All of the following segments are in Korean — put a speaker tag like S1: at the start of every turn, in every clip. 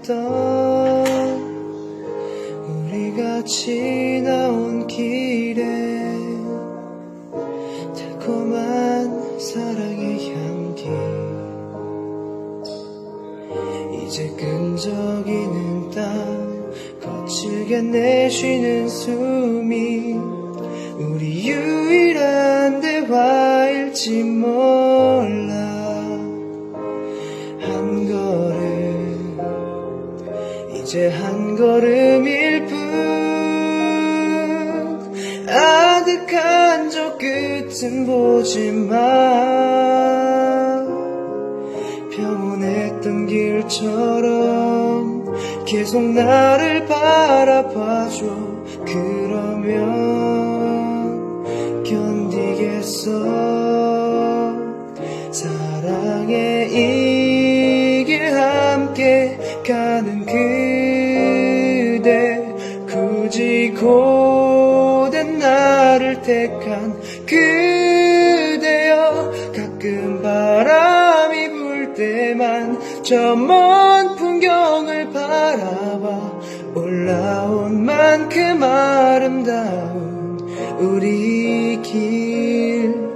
S1: 나만 했던 우리 같이 나온 길에 달콤한 사랑의 향기. 이제 끈적이는 땀 거칠게 내쉬는 숨이 우리 유일한 대화일지 몰라 이제 한 걸음일 뿐. 아득한 저 끝은 보지 마 평온했던 길처럼 계속 나를 바라봐줘. 그러면 견디겠어. 사랑의 이길 함께 가는 그 고된 나를 택한 그대여 가끔 바람이 불 때만 저 먼 풍경을 바라봐. 올라온 만큼 아름다운 우리 길.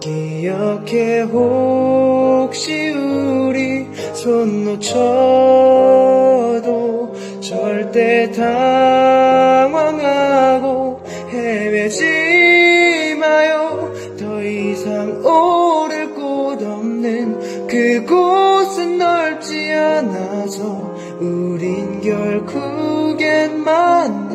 S1: 기억해 혹시 우리 손 놓쳐도 절대 당황하고 헤매지 마요. 더 이상 오를 곳 없는 그곳은 넓지 않아서 우린 결국엔 만나